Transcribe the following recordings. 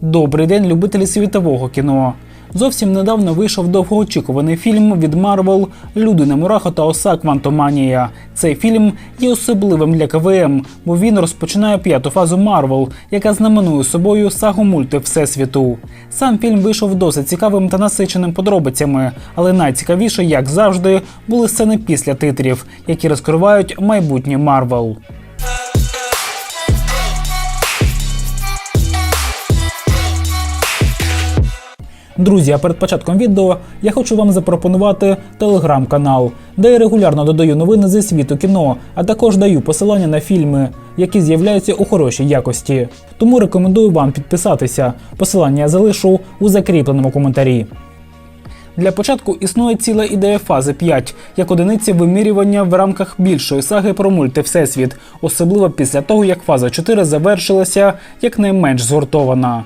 Добрий день, любителі світового кіно. Зовсім недавно вийшов довгоочікуваний фільм від Марвел Людина Мураха та Оса Квантоманія. Цей фільм є особливим для КВМ, бо він розпочинає п'яту фазу Марвел, яка знаменує собою сагу мульти Всесвіту. Сам фільм вийшов досить цікавим та насиченим подробицями, але найцікавіше, як завжди, були сцени після титрів, які розкривають майбутнє Марвел. Друзі, а перед початком відео я хочу вам запропонувати телеграм-канал, де я регулярно додаю новини зі світу кіно, а також даю посилання на фільми, які з'являються у хорошій якості. Тому рекомендую вам підписатися. Посилання я залишу у закріпленому коментарі. Для початку існує ціла ідея фази 5 як одиниці вимірювання в рамках більшої саги про мульти Всесвіт, особливо після того, як фаза 4 завершилася якнайменш згуртована.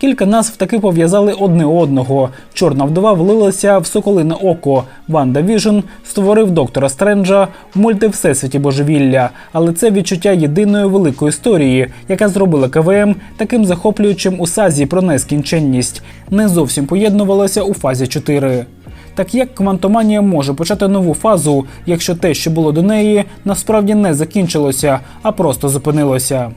Кілька назв таки пов'язали одне одного. Чорна вдова влилася в соколине око. Ванда Віжн створив доктора Стренджа в мульти Всесвіті Божевілля. Але це відчуття єдиної великої історії, яка зробила КВМ таким захоплюючим у сазі про нескінченність, не зовсім поєднувалося у фазі 4. Так як квантоманія може почати нову фазу, якщо те, що було до неї, насправді не закінчилося, а просто зупинилося.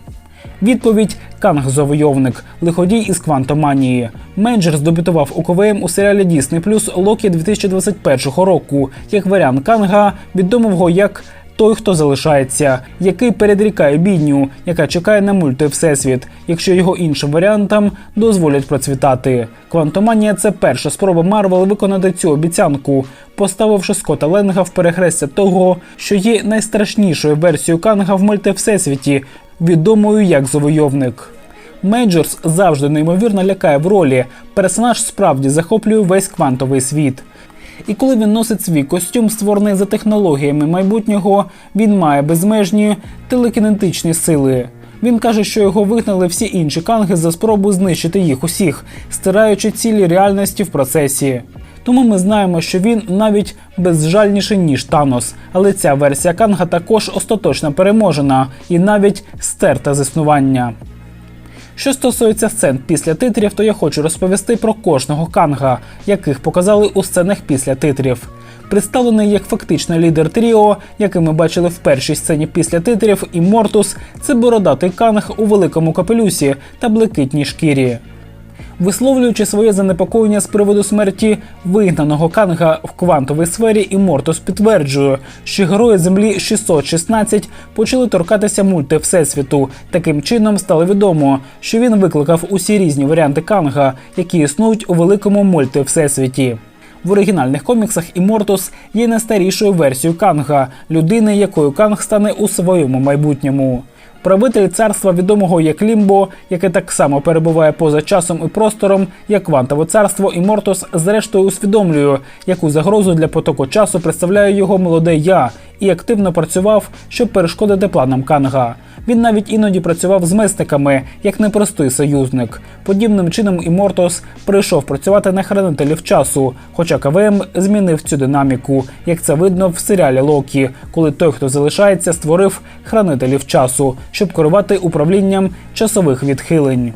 Відповідь Канг Завойовник, лиходій із квантоманії. Менеджер здобутував у КВМ у серіалі Disney Plus Локі 2021 року, як варіант Канга, відомого як той, хто залишається, який передрікає бідню, яка чекає на мульти Всесвіт, якщо його іншим варіантам дозволять процвітати. Квантоманія це перша спроба Марвел виконати цю обіцянку, поставивши Скотта Ленга в перехрестя того, що є найстрашнішою версією Канга в мульти Всесвіті, відомою як завойовник. Мейджорс завжди неймовірно лякає в ролі. Персонаж справді захоплює весь квантовий світ. І коли він носить свій костюм, створений за технологіями майбутнього, він має безмежні телекінетичні сили. Він каже, що його вигнали всі інші канги за спробу знищити їх усіх, стираючи цілі реальності в процесі. Тому ми знаємо, що він навіть безжальніший ніж Танос, але ця версія Канга також остаточно переможена і навіть стерта з існування. Що стосується сцен після титрів, то я хочу розповісти про кожного канга, яких показали у сценах після титрів. Представлений як фактичний лідер Тріо, який ми бачили в першій сцені після титрів, і Мортус це бородатий канг у великому капелюсі та блакитній шкірі. Висловлюючи своє занепокоєння з приводу смерті вигнаного канга в квантовій сфері, і Мортус підтверджує, що герої землі 616 почали торкатися мульти всесвіту. Таким чином стало відомо, що він викликав усі різні варіанти канга, які існують у великому мульти всесвіті. В оригінальних коміксах Імортус є найстарішою версією Канга, людини, якою Канг стане у своєму майбутньому. Правитель царства, відомого як Лімбо, яке так само перебуває поза часом і простором, як квантове царство, і Мортос зрештою усвідомлює, яку загрозу для потоку часу представляє його молоде я, і активно працював, щоб перешкодити планам Канга. Він навіть іноді працював з месниками як непростий союзник. Подібним чином і Мортос прийшов працювати на хранителів часу, хоча КВМ змінив цю динаміку, як це видно в серіалі Локі, коли той, хто залишається, створив хранителів часу, щоб керувати управлінням часових відхилень.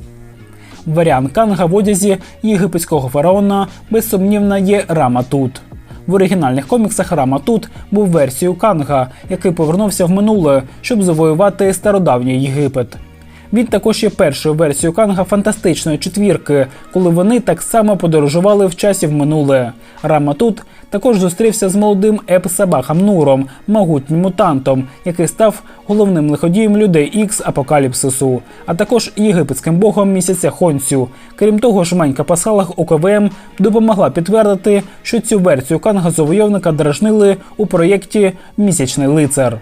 Варіант Канга в одязі єгипетського фараона безсумнівно є Рама Тут. В оригінальних коміксах Рама Тут був версією Канга, який повернувся в минуле, щоб завоювати стародавній Єгипет. Він також є першою версією Канга фантастичної четвірки, коли вони так само подорожували в часі в минуле. Рама тут також зустрівся з молодим Еп Сабахом Нуром, могутнім мутантом, який став головним лиходієм людей Ікс Апокаліпсису, а також єгипетським богом місяця Хонцю. Крім того, жменька Пасхалах у КВМ допомогла підтвердити, що цю версію Канга завойовника дражнили у проєкті Місячний лицар.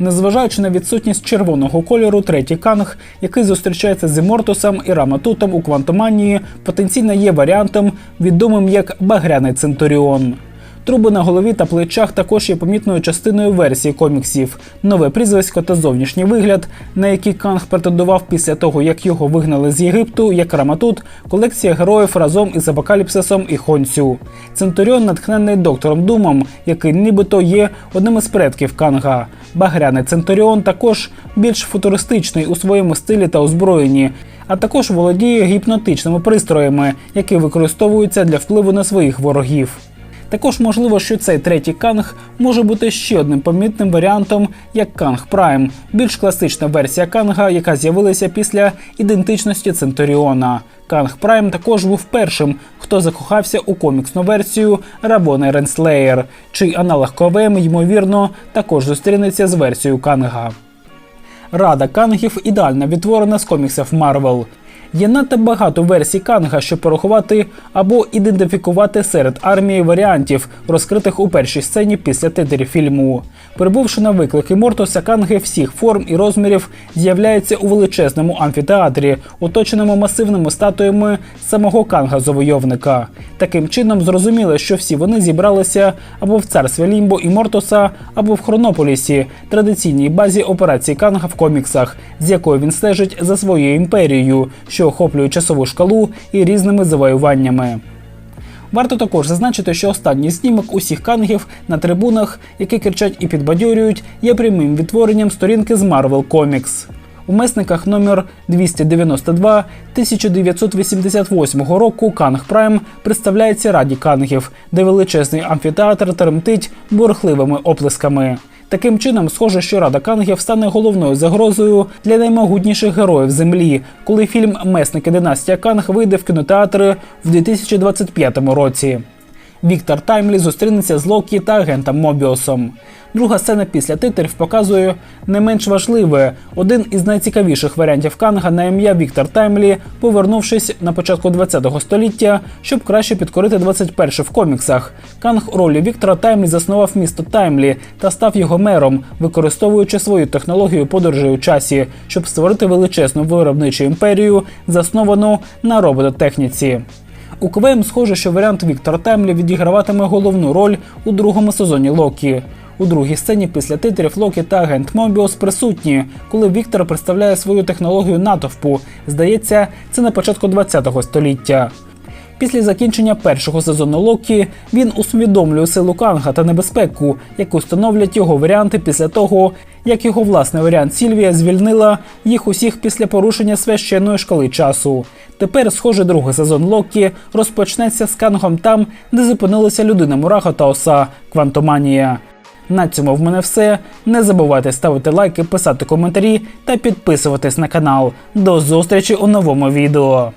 Незважаючи на відсутність червоного кольору, третій канг, який зустрічається з Імортусом і Раматутом у квантоманії, потенційно є варіантом, відомим як Багряний Центуріон. Труби на голові та плечах також є помітною частиною версії коміксів. Нове прізвисько та зовнішній вигляд, на який Канг претендував після того, як його вигнали з Єгипту, як Раматут, колекція героїв разом із Апокаліпсисом і Хонцю. Центуріон натхнений доктором Думом, який нібито є одним із предків Канга. Багряний Центуріон також більш футуристичний у своєму стилі та озброєнні. а також володіє гіпнотичними пристроями, які використовуються для впливу на своїх ворогів. Також можливо, що цей третій канг може бути ще одним помітним варіантом, як Канг Прайм, більш класична версія канга, яка з'явилася після ідентичності Центуріона. Канг Прайм також був першим, хто закохався у коміксну версію Рабона Ренслеєр, чий аналог КВМ, ймовірно, також зустрінеться з версією Канга. Рада Кангів ідеально відтворена з коміксів Марвел. Є надто багато версій Канга, щоб порахувати або ідентифікувати серед армії варіантів, розкритих у першій сцені після титрів фільму. Прибувши на виклики Мортоса, Канги всіх форм і розмірів з'являються у величезному амфітеатрі, оточеному масивними статуями самого Канга завойовника. Таким чином зрозуміло, що всі вони зібралися або в царстві Лімбо і Мортоса, або в Хронополісі, традиційній базі операції Канга в коміксах, з якою він стежить за своєю імперією, що охоплює часову шкалу і різними завоюваннями. Варто також зазначити, що останній знімок усіх кангів на трибунах, які кричать і підбадьорюють, є прямим відтворенням сторінки з Marvel Comics. У месниках номер 292 1988 року Канг Прайм представляється раді кангів, де величезний амфітеатр тремтить бурхливими оплесками. Таким чином, схоже, що Рада Кангів стане головною загрозою для наймогутніших героїв землі, коли фільм Месники Династія Канг вийде в кінотеатри в 2025 році. Віктор Таймлі зустрінеться з Локі та агентом Мобіосом. Друга сцена після титрів показує не менш важливе один із найцікавіших варіантів Канга на ім'я Віктор Таймлі, повернувшись на початку 20-го століття, щоб краще підкорити 21 в коміксах. Канг у ролі Віктора Таймлі заснував місто Таймлі та став його мером, використовуючи свою технологію подорожі у часі, щоб створити величезну виробничу імперію, засновану на робототехніці. У КВМ схоже, що варіант Віктора Темлі відіграватиме головну роль у другому сезоні Локі. У другій сцені після титрів Локі та агент Мобіус присутні, коли Віктор представляє свою технологію натовпу. Здається, це на початку 20-го століття. Після закінчення першого сезону Локі він усвідомлює силу Канга та небезпеку, яку становлять його варіанти після того, як його власний варіант Сільвія звільнила їх усіх після порушення священної шкали часу. Тепер, схоже, другий сезон Локі розпочнеться з Кангом там, де зупинилися людина Мураха та оса Квантоманія. На цьому в мене все. Не забувайте ставити лайки, писати коментарі та підписуватись на канал. До зустрічі у новому відео.